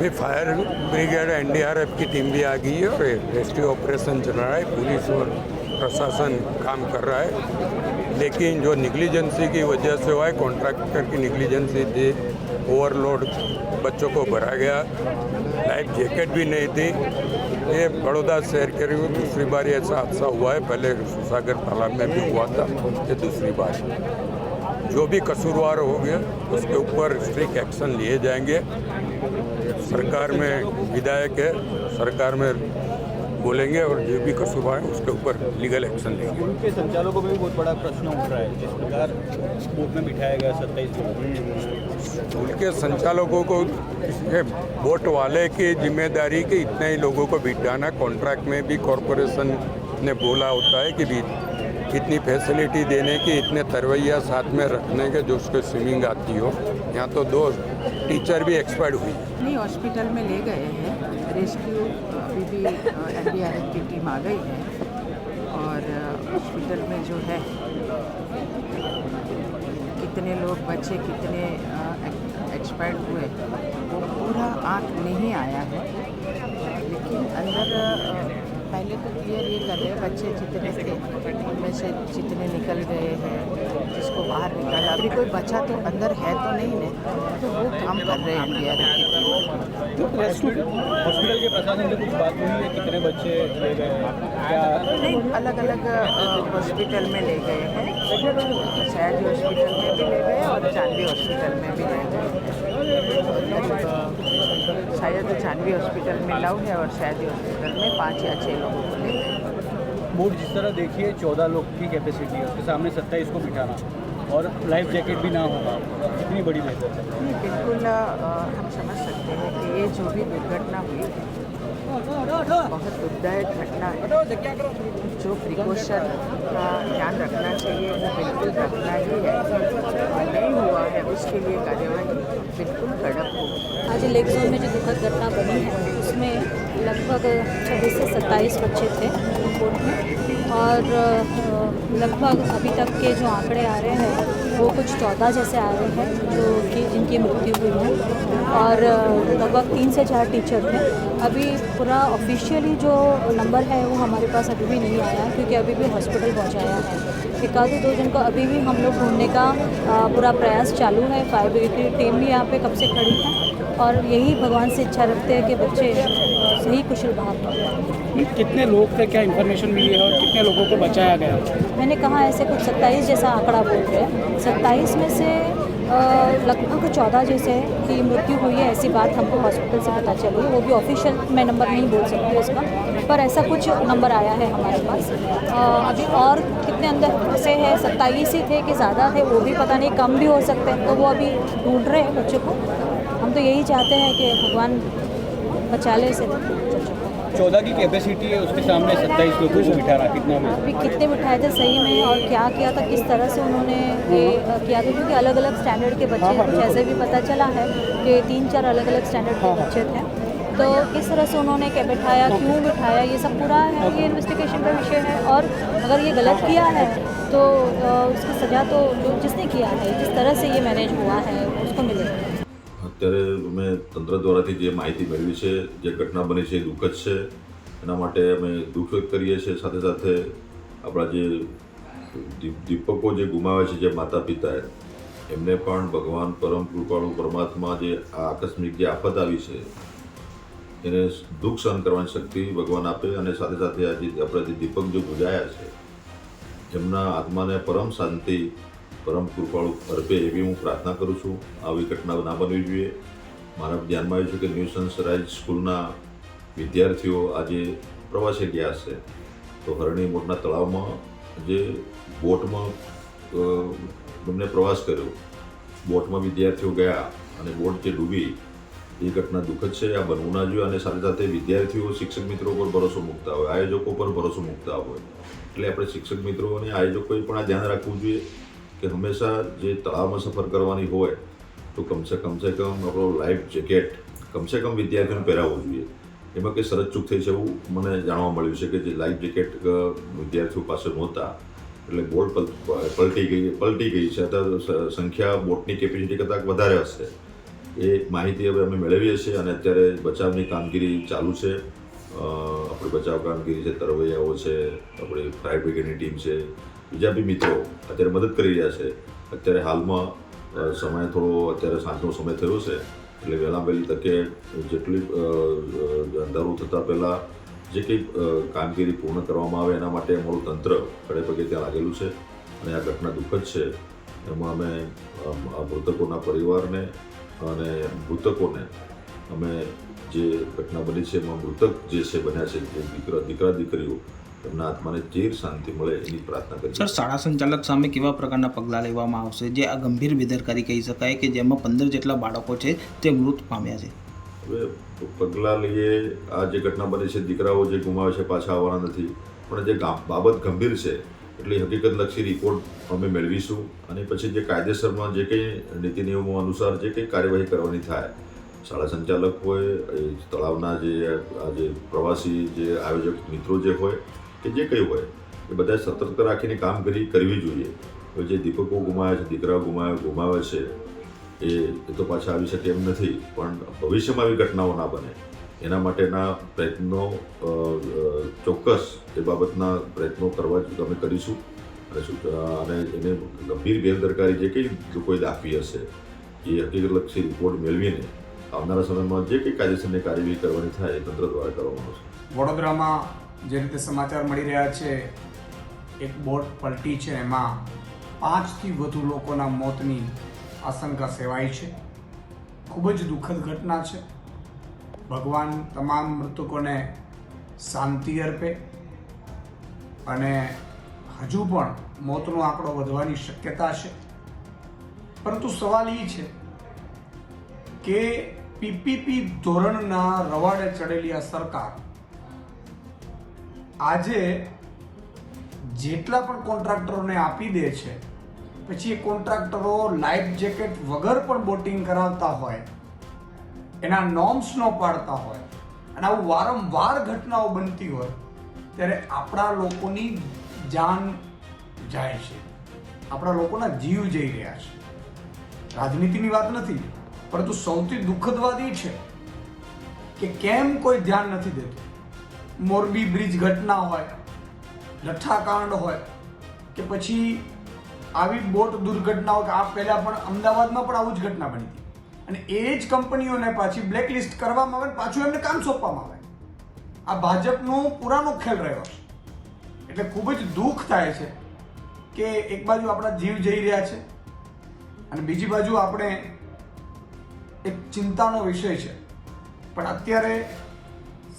अभी fire brigade NDRF की team भी आ गई है और रेस्क्यू ऑपरेशन चल रहा है, पुलिस और प्रशासन काम कर रहा है। लेकिन जो निगलिजेंसी की वजह से हुआ है, कॉन्ट्रैक्टर की निगलिजेंसी थी, ओवरलोड बच्चों को भरा गया, लाइफ जैकेट भी नहीं थी। ये बड़ौदा शहर के लिए दूसरी बार ऐसा हादसा हुआ है, पहले सुसागर तालाब में भी हुआ था, ये दूसरी बार। जो भी कसूरवार हो गया, उसके ऊपर स्ट्रिक्ट एक्शन लिए जाएँगे। सरकार में विधायक है सरकार में बोलेंगे और जो भी कसूरवार है उसके ऊपर लीगल एक्शन लेंगे। उनके संचालकों में भी बहुत बड़ा प्रश्न उठ रहा है जिस प्रकार बोट में बिठाया गया सत्ताईस स्कूल के संचालकों को बोट वाले की ज़िम्मेदारी कि इतने ही लोगों को बिठाना। कॉन्ट्रैक्ट में भी कॉरपोरेशन ने बोला होता है कि भी इतनी फैसिलिटी देने की इतने तरवैया साथ में रखने के जो उसको स्विमिंग आती हो। यहाँ तो दो टीचर भी एक्सपायर्ड हुई नहीं हॉस्पिटल में ले गए हैं। रेस्क्यू अभी भी एन डी आर एफ़ की टीम आ गई है। और हॉस्पिटल में जो है, कितने लोग बचे, कितने एक्सपायर्ड हुए, वो पूरा आँख नहीं आया है। लेकिन अंदर पहले तो क्लियर ये कर रहे बच्चे जितने थे से जितने निकल गए हैं जिसको बाहर निकाला। अभी कोई बचा तो अंदर है तो नहीं ना तो वो काम कर रहे हैं की टीम। तो हॉस्पिटल के प्रशासन से कुछ बात हुई है? कितने बच्चे ले गए नहीं अलग अलग हॉस्पिटल में ले गए हैं। सयाजी हॉस्पिटल में भी ले गए और जानवी हॉस्पिटल में भी ले गए। शायद जानवी हॉस्पिटल में नौ है और सयाजी हॉस्पिटल में पाँच या छः लोगों को ले गए। बोट जिस तरह देखिए चौदह लोग की कैपेसिटी है उसके सामने सत्ताईस को बिठाना और लाइफ जैकेट भी ना होगा कितनी बड़ी बेहतर है। बिल्कुल हम समझ सकते हैं कि ये जो भी दुर्घटना हुई बहुत दुखदायक घटना है। जो प्रिकॉशन का ध्यान रखना चाहिए वो बिल्कुल रखना ही है। और नहीं हुआ है उसके लिए कार्यवाही बिल्कुल कड़क होगी। आज लेक जोन में जो दुखद घटना बनी है उसमें लगभग छब्बीस से सत्ताईस बच्चे थे बोट में। और लगभग अभी तक के जो आंकड़े आ रहे हैं, वो कुछ चौदह जैसे आ रहे हैं, जो कि जिनकी मृत्यु हुई है। और लगभग तीन से चार टीचर थे। अभी पूरा ऑफिशियली जो नंबर है, वो हमारे पास अभी भी नहीं आया, क्योंकि अभी भी हॉस्पिटल पहुँचाया है। एक आधे दो जिनको को अभी भी हम लोग ढूँढने का पूरा प्रयास चालू है। फायर ब्रिगेड की टीम भी यहाँ पे कब से खड़ी है और यही भगवान से इच्छा रखते हैं कि बच्चे सही कुशल बाहर। कितने लोग थे क्या इन्फॉर्मेशन मिली है और कितने लोगों को बचाया गया? मैंने कहा ऐसे कुछ सत्ताईस जैसा आंकड़ा बोल रहे हैं। सत्ताईस में से लगभग चौदह जैसे की मृत्यु हुई है ऐसी बात हमको हॉस्पिटल से पता चली। वो भी ऑफिशियल मैं नंबर नहीं बोल सकती उसका पर ऐसा कुछ नंबर आया है हमारे पास। अ, अभी और कितने अंदर से है? सत्ताईस ही थे कि ज़्यादा थे वो भी पता नहीं कम भी हो सकते हैं। तो वो अभी ढूंढ रहे हैं बच्चों को। हम तो यही चाहते हैं कि भगवान बचा ले से बच्चों को चौदह की कैपेसिटी है उसके सामने सत्ताईस लोगों को बिठाना कितना में अभी कितने बिठाए थे सही में और क्या किया था किस तरह से उन्होंने ये किया था? क्योंकि अलग अलग स्टैंडर्ड के बच्चे कुछ ऐसे भी पता चला है कि तीन चार अलग अलग स्टैंडर्ड के बच्चे थे। तो किस तरह से उन्होंने क्या बिठाया क्यों बिठाया ये सब पूरा है ये इन्वेस्टिगेशन का विषय है? और अगर ये गलत किया है तो उसकी सज़ा तो जो जिसने किया है जिस तरह से ये मैनेज हुआ है उसको मिलेगी અત્યારે અમે તંત્ર દ્વારાથી જે માહિતી મેળવી છે, જે ઘટના બની છે એ દુઃખદ છે. એના માટે અમે દુઃખ વ્યક્ત કરીએ છીએ. સાથે સાથે આપણા જે દીપકો જે ગુમાવે છે, જે માતા પિતા એમને પણ ભગવાન પરમ કૃપાળુ પરમાત્મા જે આ આકસ્મિક જે આફત આવી છે, એને દુઃખ સહન કરવાની શક્તિ ભગવાન આપે અને સાથે સાથે આ જે આપણા જે દીપક જે ગુજાયા છે, એમના આત્માને પરમ શાંતિ પરમ કૃપાળુ અર્પે એવી હું પ્રાર્થના કરું છું. આવી ઘટના ના બનવી જોઈએ. મારા ધ્યાનમાં આવ્યું છે કે ન્યૂ સનસરાઇઝ સ્કૂલના વિદ્યાર્થીઓ આજે પ્રવાસે ગયા છે તો હરણી મોટના તળાવમાં જે બોટમાં બંને પ્રવાસ કર્યો. બોટમાં વિદ્યાર્થીઓ ગયા અને બોટ જે ડૂબી, એ ઘટના દુઃખદ છે. આ બનવું ના જોઈએ અને સાથે સાથે વિદ્યાર્થીઓ, શિક્ષક મિત્રો પર ભરોસો મૂકતા હોય, આયોજકો પર ભરોસો મૂકતા હોય. એટલે આપણે શિક્ષક મિત્રો અને આયોજકોએ પણ આ ધ્યાન રાખવું જોઈએ. કે હંમેશા જે તળાવમાં સફર કરવાની હોય, તો કમસે કમસે કમ આપણો લાઈફ જેકેટ કમસે કમ વિદ્યાર્થીઓને પહેરાવવો જોઈએ. એમાં કંઈ સરજ ચૂક થઈ છે એવું મને જાણવા મળ્યું છે કે જે લાઈફ જેકેટ વિદ્યાર્થીઓ પાસે નહોતા, એટલે બોટ પલ- પલટી ગઈ પલટી ગઈ છે. અથવા સંખ્યા બોટની કેપેસિટી કરતાં વધારે હશે. એ માહિતી હવે અમે મેળવીએ છીએ અને અત્યારે બચાવની કામગીરી ચાલુ છે. આપણે બચાવ કામગીરી છે તરવૈયાઓ છે, આપણી ફાયર બ્રિગેડની ટીમ છે, બીજા બી મિત્રો અત્યારે મદદ કરી રહ્યા છે. અત્યારે હાલમાં સમય થોડો અત્યારે સાંજનો સમય થયો છે, એટલે વહેલા વહેલી તકે જેટલી અંધારું થતાં પહેલાં જે કંઈ કામગીરી પૂર્ણ કરવામાં આવે એના માટે અમારું તંત્ર ખડે પગે ત્યાં લાગેલું છે અને આ ઘટના દુઃખદ છે. એમાં અમે મૃતકોના પરિવારને અને મૃતકોને અમે જે ઘટના બની છે એમાં મૃતક જે છે બન્યા છે જે દીકરા દીકરા દીકરીઓ એમના આત્માને ચીર શાંતિ મળે એની પ્રાર્થના કરી સર શાળા સંચાલક સામે કેવા પ્રકારના પગલાં લેવામાં આવશે? જે આ ગંભીર બેદરકારી કહી શકાય કે જેમાં પંદર જેટલા બાળકો છે તે મૃત પામ્યા છે. હવે પગલાં લઈએ આ જે ઘટના બની છે દીકરાઓ જે ગુમાવે છે પાછા આવવાના નથી. પણ જે બાબત ગંભીર છે એટલે હકીકતલક્ષી રિપોર્ટ અમે મેળવીશું. અને પછી જે કાયદેસરમાં જે કંઈ નીતિ નિયમો અનુસાર જે કંઈ કાર્યવાહી કરવાની થાય શાળા સંચાલક હોય, એ તળાવના જે આ જે પ્રવાસી જે આયોજક મિત્રો જે હોય, કે જે કંઈ હોય, એ બધા સતર્ક રાખીને કામગીરી કરવી જોઈએ. હવે જે દીપકો ગુમાવે છે, દીકરાઓ ગુમાવે ગુમાવે છે, એ તો પાછા આવી શકે એમ નથી, પણ ભવિષ્યમાં આવી ઘટનાઓ ના બને. એના માટેના પ્રયત્નો ચોક્કસ એ બાબતના પ્રયત્નો કરવા અમે કરીશું. અને એને ગંભીર બેદરકારી જે કંઈ લોકોએ દાખવી હશે, એ હકીકતલક્ષી રિપોર્ટ મેળવીને આવનારા સમયમાં જે કંઈ કાયદેસરની કાર્યવાહી કરવાની થાય એ તંત્ર દ્વારા કરવામાં આવશે. વડોદરામાં જે રીતે સમાચાર મળી રહ્યા છે, એક બોટ પલટી છે, એમાં પાંચથી વધુ લોકોના મોતની આશંકા સેવાય છે. ખૂબ જ દુઃખદ ઘટના છે. ભગવાન તમામ મૃતકોને શાંતિ અર્પે અને હજુ પણ મોતનો આંકડો વધવાની શક્યતા છે. પરંતુ સવાલ એ છે કે પીપીપી ધોરણના રવાડે ચડેલી આ સરકાર આજે જેટલા પણ કોન્ટ્રાક્ટરોને આપી દે છે, પછી એ કોન્ટ્રાક્ટરો લાઈફ જેકેટ વગર પણ બોટિંગ કરાવતા હોય, એના નોર્મ્સ ન પાડતા હોય, અને આવું વારંવાર ઘટનાઓ બનતી હોય, ત્યારે આપણા લોકોની જાન જાય છે. આપણા લોકોના જીવ જઈ રહ્યા છે. રાજનીતિની વાત નથી. પરંતુ સૌથી દુઃખદ એ છે કે કેમ કોઈ ધ્યાન નથી દેતું? મોરબી બ્રિજ ઘટના હોય, લઠ્ઠાકાંડ હોય, કે પછી આવી બોટ દુર્ઘટનાઓ કે આ પહેલાં પણ અમદાવાદમાં પણ આવું જ ઘટના બની હતી. અને એ જ કંપનીઓને પાછી બ્લેકલિસ્ટ કરવામાં આવે પાછું એમને કામ સોંપવામાં આવે. આ ભાજપનો પુરાનો ખેલ રહ્યો છે. એટલે ખૂબ જ દુઃખ થાય છે કે એક બાજુ આપણા જીવ જઈ રહ્યા છે અને બીજી બાજુ આપણે એક ચિંતાનો વિષય છે. પણ અત્યારે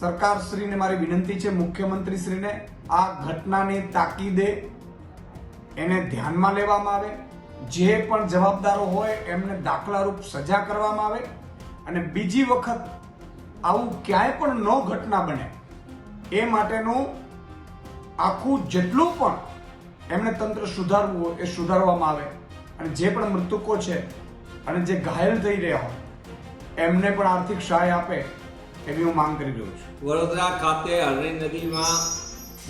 સરકારશ્રીને મારી વિનંતી છે, મુખ્યમંત્રીશ્રીને, આ ઘટનાની તાકીદે એને ધ્યાનમાં લેવામાં આવે. જે પણ જવાબદારો હોય, એમને દાખલારૂપ સજા કરવામાં આવે. અને બીજી વખત આવું ક્યાંય પણ ન ઘટના બને, એ માટેનું આખું જેટલું પણ એમને તંત્ર સુધારવું હોય, એ સુધારવામાં આવે. અને જે પણ મૃતકો છે, અને જે ઘાયલ થઈ રહ્યા હોય એમને પણ આર્થિક સહાય આપે એવી હું માંગ કરી રહ્યો છું. વડોદરા ખાતે હરણી નદીમાં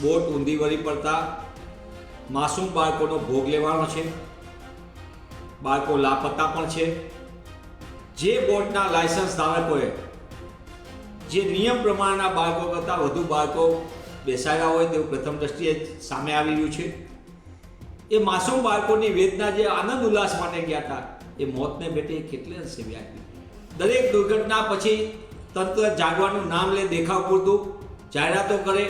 બોટ ઊંધી વળી પડતા માસૂમ બાળકોનો ભોગ લેવાનો છે. બાળકો લાપતા પણ છે. જે બોટના લાયસન્સ ધારકોએ, જે નિયમ પ્રમાણેના બાળકો કરતાં વધુ બાળકો બેસાડ્યા હોય તેવું પ્રથમ દ્રષ્ટિએ સામે આવી રહ્યું છે. એ માસૂમ બાળકોની વેદના જે આનંદ ઉલ્લાસ માટે ગયા હતા, એ મોતને ભેટે કેટલે અંશે વ્યાપી દરેક દુર્ઘટના પછી તંત્ર જાગવાનું નામ લે, દેખાવ પૂરતું, જાહેરાતો કરે.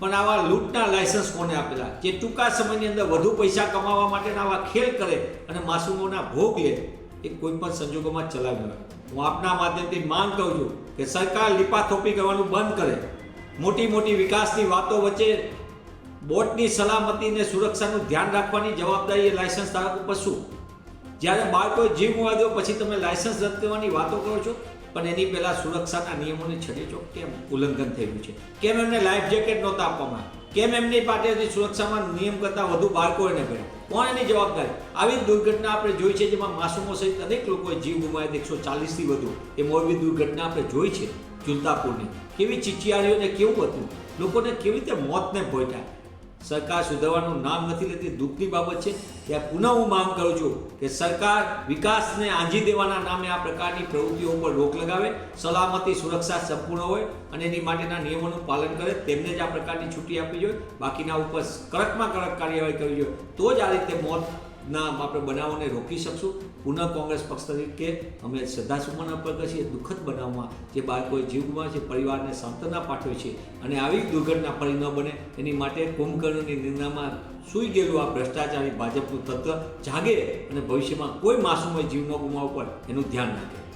પણ આવા લૂંટના લાયસન્સ કોને આપેલા? જે ટૂંકા સમયની અંદર વધુ પૈસા કમાવા માટેના આવા ખેલ કરે અને માસૂમોના ભોગ લે, એ કોઈ પણ સંજોગોમાં ચલાવી ન હું આપના માધ્યમથી માંગ કરું છું કે સરકાર લીપાથોપી કરવાનું બંધ કરે. મોટી મોટી વિકાસની વાતો વચ્ચે બોટની સલામતી અને સુરક્ષાનું ધ્યાન રાખવાની જવાબદારી એ લાયસન્સ ધારક ઉપર શું? જ્યારે બાળકોએ જીવ ગુમાવી દો, પછી તમે લાયસન્સ રદ કરવાની વાતો કરો છો, પણ એની પહેલાં સુરક્ષાના નિયમોને છડે ચોક કેમ? ઉલ્લંઘન થયું છે. કેમ એમને લાઈફ જેકેટ નહોતા આપવામાં? કેમ એમની પાસેથી સુરક્ષામાં નિયમ કરતાં વધુ બાળકો એને ભર્યા કોણ એની જવાબદારી? આવી દુર્ઘટના આપણે જોઈ છે, જેમાં માસૂમો સહિત અનેક લોકોએ જીવ ગુમાવ્યા એકસો ચાલીસથી વધુ. એ મોરબી દુર્ઘટના આપણે જોઈ છે, જુલતાપુરની. કેવી ચીચિયારીઓને કેવું હતું? લોકોને કેવી રીતે મોતને ભોજ્યા સરકાર સુધારવાનું નામ નથી લેતી. દુઃખની બાબત છે ત્યાં પુનઃ હું માંગ કરું છું કે સરકાર વિકાસને આંજી દેવાના નામે આ પ્રકારની પ્રવૃત્તિઓ ઉપર રોક લગાવે, સલામતી, સુરક્ષા સંપૂર્ણ હોય અને એની માટેના નિયમોનું પાલન કરે, તેમને જ આ પ્રકારની છૂટી આપવી જોઈએ. બાકીના ઉપર કડકમાં કડક કાર્યવાહી કરવી જોઈએ. તો જ આ રીતે મોતના આપણે બનાવોને રોકી શકશું. પુનઃ કોંગ્રેસ પક્ષ તરીકે અમે શ્રદ્ધાસુમન અર્પણ કરીએ દુઃખદ બનાવમાં જે બાળકોએ જીવ ગુમાવ્યો છે, પરિવારને સાંત્વના પાઠવે છે અને આવી દુર્ઘટના ફરી ન બને. એની માટે કુંભકર્ણની નિંદામાં સૂઈ ગયેલું આ ભ્રષ્ટાચારી ભાજપનું તત્વ જાગે અને ભવિષ્યમાં કોઈ માસૂમય જીવનો ગુમાવ પર એનું ધ્યાન રાખે.